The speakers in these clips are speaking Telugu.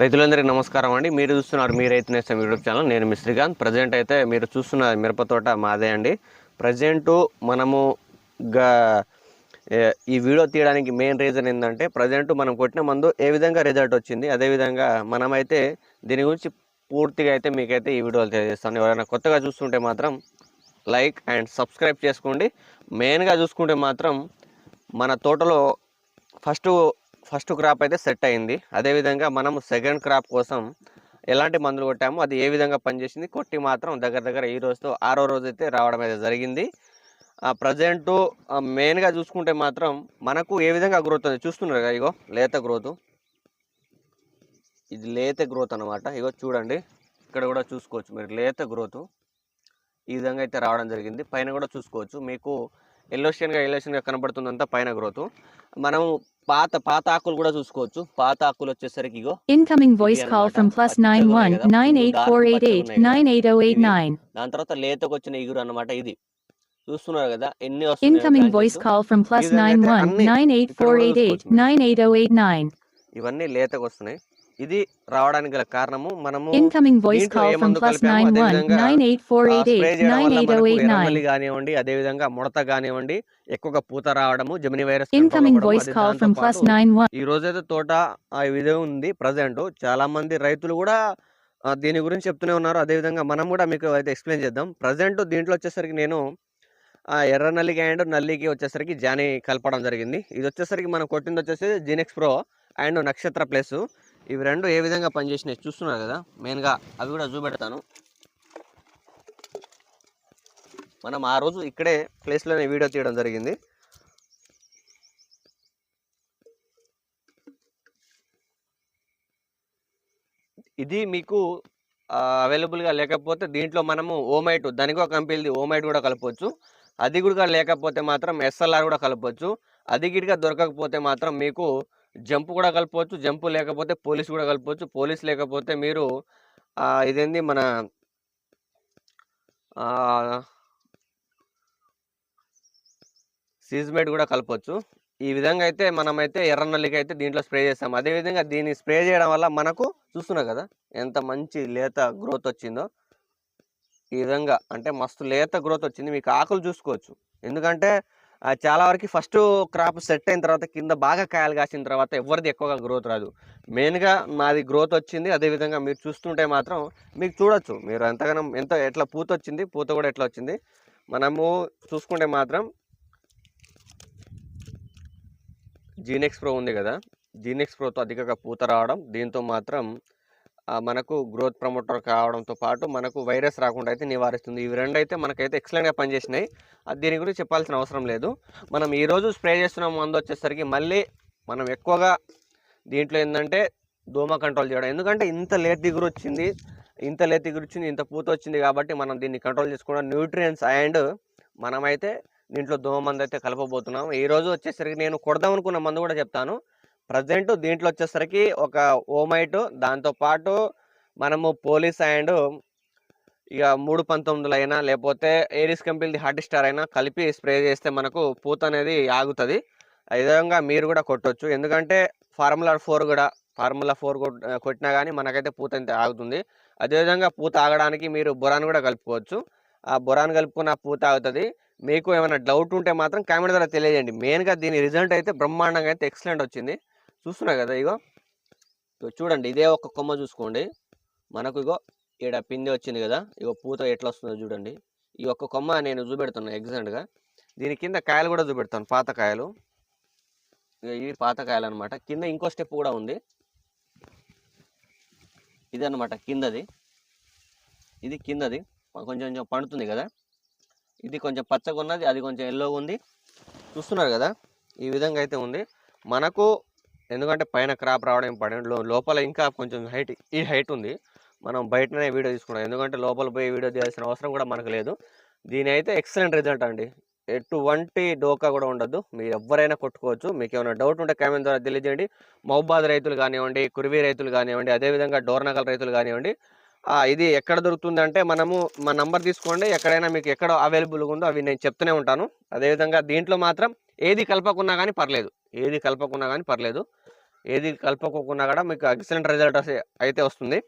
రైతులందరికీ నమస్కారం అండి. మీరు చూస్తున్నారు మీ రైతు నేస్తం యూట్యూబ్ ఛానల్. నేను మీ శ్రీకాంత్. ప్రజెంట్ అయితే మీరు చూస్తున్న మిరపతోట మాదే అండి. ప్రజెంటు మనము గా ఈ వీడియో తీయడానికి మెయిన్ రీజన్ ఏంటంటే ప్రజెంట్ మనం కొట్టిన మందు ఏ విధంగా రిజల్ట్ వచ్చింది అదేవిధంగా మనమైతే దీని గురించి పూర్తిగా అయితే మీకైతే ఈ వీడియోలు తెలియజేస్తాను. ఎవరైనా కొత్తగా చూస్తుంటే మాత్రం లైక్ అండ్ సబ్స్క్రైబ్ చేసుకోండి. మెయిన్గా చూసుకుంటే మాత్రం మన తోటలో ఫస్ట్ ఫస్ట్ క్రాప్ అయితే సెట్ అయింది. అదేవిధంగా మనం సెకండ్ క్రాప్ కోసం ఎలాంటి మందులు కొట్టామో అది ఏ విధంగా పనిచేసింది కొట్టి మాత్రం దగ్గర దగ్గర ఈ రోజుతో ఆరో రోజు అయితే రావడం అయితే జరిగింది. ప్రజెంటు మెయిన్గా చూసుకుంటే మాత్రం మనకు ఏ విధంగా గ్రోత్ ఉంది? చూస్తున్నారు కదా ఇగో లేత గ్రోత్. ఇది లేత గ్రోత్ అన్నమాట. ఇగో చూడండి ఇక్కడ కూడా చూసుకోవచ్చు మీరు. లేత గ్రోత్ ఈ విధంగా అయితే రావడం జరిగింది. పైన కూడా చూసుకోవచ్చు. మీకు ఎల్లోషియన్గా ఎల్లోషియన్గా కనబడుతుంది అంతా పైన గ్రోత్ మనం పాత పాత ఆకులు కూడా చూసుకోవచ్చు. పాత ఆకులు వచ్చేసరికి ఇగో incoming voice call from plus nine one nine eight four eight eight nine eight O eight nine దాని తర్వాత లేతకు వచ్చిన ఇగురు అనమాట ఇది. చూస్తున్నారు కదా ఎన్ని incoming voice call from plus nine one nine eight four eight eight nine eight O eight nine ఇవన్నీ లేతకు వస్తున్నాయి. ఇది రావడానికి గల కారణము. మనము అదే విధంగా eight oh మనకు eight ఎర్రమల్లి nine. కానివ్వండి అదే విధంగా ముడత కానివ్వండి ఎక్కువగా పూత రావడము జమిని virus voice call from plus nine one. ఈ రోజైతే తోట ఆ విధంగా ఉంది ప్రజెంట్ చాలా మంది రైతులు కూడా దీని గురించి చెప్తూనే ఉన్నారు. అదేవిధంగా మనం కూడా మీకు అయితే ఎక్స్ప్లెయిన్ చేద్దాం. ప్రజెంట్ దీంట్లో వచ్చేసరికి నేను ఆ ఎర్ర నల్లికి అండ్ నల్లికి వచ్చేసరికి జాని కలపడం జరిగింది. ఇది వచ్చేసరికి మనం కొట్టింది వచ్చేసి Genex pro and Nakshatra plus. ఇవి రెండు ఏ విధంగా పనిచేసినాయి చూస్తున్నారు కదా మెయిన్గా అవి కూడా చూపెడతాను. మనం ఆ రోజు ఇక్కడే ప్లేస్లోనే వీడియో తీయడం జరిగింది. ఇది మీకు అవైలబుల్గా లేకపోతే దీంట్లో మనము ఓమైట్ దానికి ఒక కంపెనీది ఓమైట్ కూడా కలపవచ్చు అది కూడా లేకపోతే మాత్రం ఎస్ఎల్ఆర్ కూడా కలపవచ్చు అది గిడిగా దొరకకపోతే మాత్రం మీకు జంప్ కూడా కలపవచ్చు జంప్ లేకపోతే పోలీస్ కూడా కలపవచ్చు. పోలీస్ లేకపోతే మీరు ఇదేంది మన సీజ్మేట్ కూడా కలపవచ్చు ఈ విధంగా అయితే మనమైతే ఎర్రనల్లికి అయితే దీంట్లో స్ప్రే చేస్తాం. అదేవిధంగా దీన్ని స్ప్రే చేయడం వల్ల మనకు చూస్తున్నాం కదా ఎంత మంచి లేత గ్రోత్ వచ్చిందో. ఈ విధంగా అంటే మస్తు లేత గ్రోత్ వచ్చింది. మీకు ఆకులు చూసుకోవచ్చు. ఎందుకంటే చాలా వరకు ఫస్ట్ క్రాప్ సెట్ అయిన తర్వాత కింద బాగా కాయలు కాసిన తర్వాత ఎవరిది ఎక్కువగా గ్రోత్ రాదు. మెయిన్గా మాది గ్రోత్ వచ్చింది. అదేవిధంగా మీరు చూస్తుంటే మాత్రం మీకు చూడొచ్చు. మీరు ఎంతగానో ఎంత ఎట్లా పూత వచ్చింది పూత కూడా ఎట్లా వచ్చింది. మనము చూసుకుంటే మాత్రం జీనెక్స్ ప్రో ఉంది కదా. జీనెక్స్ ప్రోతో అధికంగా పూత రావడం దీంతో మాత్రం మనకు గ్రోత్ ప్రమోటర్ కావడంతో పాటు మనకు వైరస్ రాకుండా అయితే నివారిస్తుంది. ఇవి రెండు అయితే మనకైతే ఎక్సలెంట్గా పనిచేసినాయి. అది దీని గురించి చెప్పాల్సిన అవసరం లేదు. మనం ఈరోజు స్ప్రే చేస్తున్న మందు వచ్చేసరికి మళ్ళీ మనం ఎక్కువగా దీంట్లో ఏంటంటే దోమ కంట్రోల్ చేయడం. ఎందుకంటే ఇంత లేట్ దిగురు వచ్చింది ఇంత లేట్ దిగురు వచ్చింది ఇంత పూత వచ్చింది కాబట్టి మనం దీన్ని కంట్రోల్ చేసుకోవడం న్యూట్రియన్స్ అండ్ మనమైతే దీంట్లో దోమ మందు అయితే కలపబోతున్నాం. ఈ రోజు వచ్చేసరికి నేను కొడదాం అనుకున్న మందు కూడా చెప్తాను. ప్రజెంట్ దీంట్లో వచ్చేసరికి ఒక ఓమైట్ దాంతోపాటు మనము పోలీస్ అండ్ ఇక మూడు పంతొమ్మిదిలు అయినా లేకపోతే ఏరిస్ కంపెనీది హార్ట్ స్టార్ అయినా కలిపి స్ప్రే చేస్తే మనకు పూత అనేది ఆగుతుంది. ఆ విధంగా మీరు కూడా కొట్టొచ్చు. ఎందుకంటే ఫార్ములా ఫోర్ కూడా ఫార్ములా ఫోర్ కొట్టినా కానీ మనకైతే పూత అయితే ఆగుతుంది. అదేవిధంగా పూత ఆగడానికి మీరు బొరాన్ కూడా కలుపుకోవచ్చు. ఆ బొరాన్ కలుపుకున్న పూత ఆగుతుంది. మీకు ఏమైనా డౌట్ ఉంటే మాత్రం కామెంట్ ద్వారా తెలియజేయండి. మెయిన్గా దీని రిజల్ట్ అయితే బ్రహ్మాండంగా అయితే ఎక్సలెంట్ వచ్చింది. చూస్తున్నా కదా ఇగో. ఇగో చూడండి ఇదే ఒక కొమ్మ చూసుకోండి. మనకు ఇగో ఈడ పిందె వచ్చింది కదా ఇగో పూత ఎట్లా వస్తుందో చూడండి. ఈ ఒక్క కొమ్మ నేను చూపెడుతున్నా ఎగ్జాక్ట్గా దీని కింద కాయలు కూడా చూపెడతాను పాత కాయలు. ఇగో ఇవి పాత కాయలు అనమాట కింద ఇంకో స్టెప్ కూడా ఉంది. ఇది అనమాట కిందది. ఇది కిందది. కొంచెం కొంచెం పండుతుంది కదా. ఇది కొంచెం పచ్చగా ఉన్నది అది కొంచెం ఎల్లోగా ఉంది. చూస్తున్నారు కదా? ఈ విధంగా అయితే ఉంది. మనకు ఎందుకంటే పైన క్రాప్ రావడం ఇంపార్టెంట్. లోపల ఇంకా కొంచెం హైట్ ఈ హైట్ ఉంది. మనం బయటనే వీడియో తీసుకున్నాం. ఎందుకంటే లోపల పోయి వీడియో చేయాల్సిన అవసరం కూడా మనకు లేదు. దీని అయితే ఎక్సలెంట్ రిజల్ట్ అండి. ఎటువంటి డోకా కూడా ఉండదు మీరు ఎవరైనా కొట్టుకోవచ్చు. మీకు ఏమైనా డౌట్ ఉంటే కామెంట్ ద్వారా తెలియజేయండి. మహబాద్ రైతులు కానివ్వండి కురివి రైతులు కానివ్వండి అదేవిధంగా డోర్నగల్ రైతులు కానివ్వండి ఇది ఎక్కడ దొరుకుతుంది అంటే మనము మా నంబర్ తీసుకోండి. ఎక్కడైనా మీకు ఎక్కడ అవైలబుల్గా ఉందో అవి నేను చెప్తూనే ఉంటాను. అదేవిధంగా దీంట్లో మాత్రం ఏది కలపకున్నా కానీ పర్లేదు. ఏది కలపకున్నా కానీ పర్లేదు. ఏది కలుపుకోకుండా కూడా మీకు ఎక్సలెంట్ రిజల్ట్ అయితే వస్తుంది.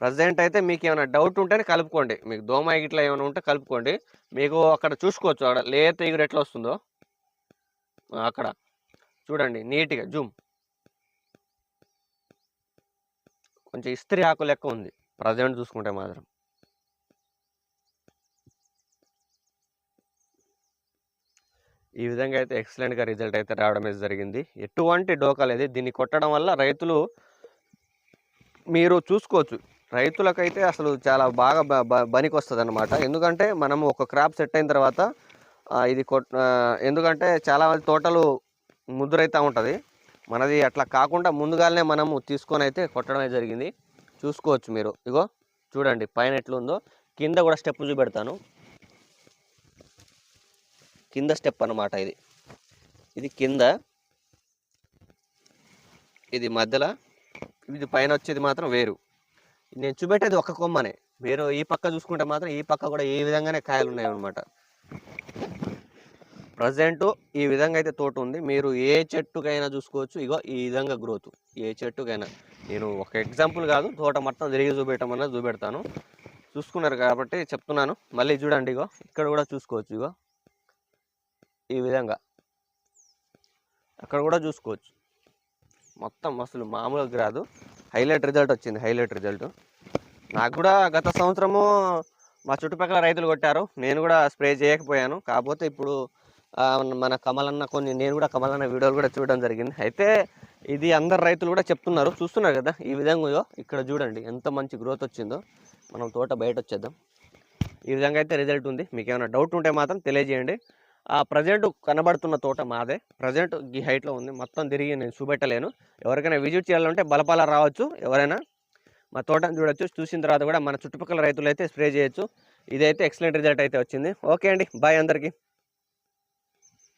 ప్రజెంట్ అయితే మీకు ఏమైనా డౌట్ ఉంటేనే కలుపుకోండి. మీకు దోమ ఇట్లా ఏమైనా ఉంటే కలుపుకోండి. మీకు అక్కడ చూసుకోవచ్చు. అక్కడ లేత ఎగురు ఎట్లా వస్తుందో. అక్కడ. చూడండి నీట్గా జూమ్. కొంచెం ఇస్త్రీ ఆకు లెక్క ఉంది. ప్రజెంట్ చూసుకుంటే మాత్రం. ఈ విధంగా అయితే ఎక్సలెంట్గా రిజల్ట్ అయితే రావడం అయితే జరిగింది. ఎటువంటి డోకా లేదు. దీన్ని కొట్టడం వల్ల రైతులు మీరు చూసుకోవచ్చు. రైతులకైతే అసలు చాలా బాగా బనికి వస్తుంది అనమాట ఎందుకంటే మనం ఒక క్రాప్ సెట్ అయిన తర్వాత ఇది కొట్ ఎందుకంటే చాలా మంది తోటలు ముద్దురైతూ ఉంటుంది. మనది అట్లా కాకుండా ముందుగానే మనము తీసుకొని అయితే కొట్టడం జరిగింది. చూసుకోవచ్చు మీరు. ఇగో చూడండి పైన ఎట్లుందో. కింద కూడా స్టెప్ చూపెడతాను. కింద స్టెప్ అన్నమాట ఇది. ఇది కింద ఇది మధ్యలో ఇది పైన వచ్చేది మాత్రం వేరు. నేను చూపెట్టేది ఒక కొమ్మనే. మీరు ఈ పక్క చూసుకుంటే మాత్రం ఈ పక్క కూడా ఈ విధంగానే కాయలు ఉన్నాయి అనమాట ప్రజెంట్ ఈ విధంగా అయితే తోట ఉంది. మీరు ఏ చెట్టుకైనా చూసుకోవచ్చు. ఇగో ఈ విధంగా గ్రోత్. ఏ చెట్టుకైనా. నేను ఒక ఎగ్జాంపుల్ కాదు. తోట మొత్తం తిరిగి చూపెట్టమన్నా చూపెడతాను. చూసుకున్నారు కాబట్టి చెప్తున్నాను. మళ్ళీ చూడండి ఇగో. ఇక్కడ కూడా చూసుకోవచ్చు ఇగో. ఈ విధంగా. అక్కడ కూడా చూసుకోవచ్చు. మొత్తం అసలు మామూలుగా రాదు హైలైట్ రిజల్ట్ వచ్చింది హైలైట్ రిజల్ట్. నాకు కూడా గత సంవత్సరము మా చుట్టుపక్కల రైతులు కొట్టారు. నేను కూడా స్ప్రే చేయకపోయాను. కాకపోతే ఇప్పుడు మన కమలన్న కొన్ని నేను కూడా కమలన్న వీడియోలు కూడా చూడడం జరిగింది. అయితే ఇది అందరు రైతులు కూడా చెప్తున్నారు. చూస్తున్నారు కదా ఈ విధంగా ఇక్కడ చూడండి ఎంత మంచి గ్రోత్ వచ్చిందో. మనం తోట బయట వచ్చేద్దాం. ఈ విధంగా అయితే రిజల్ట్ ఉంది. మీకు ఏమైనా డౌట్ ఉంటే మాత్రం తెలియజేయండి. ప్రజెంట్ కనబడుతున్న తోట మాదే. ప్రజెంట్ ఈ హైట్లో ఉంది. మొత్తం తిరిగి నేను చూపెట్టలేను. ఎవరికైనా విజిట్ చేయాలంటే బలపాల రావచ్చు. ఎవరైనా మా తోటను చూడొచ్చు. చూసిన తర్వాత కూడా మన చుట్టుపక్కల రైతులు అయితే స్ప్రే చేయొచ్చు. ఇదైతే ఎక్సలెంట్ రిజల్ట్ అయితే వచ్చింది. ఓకే అండి. బాయ్ అందరికీ.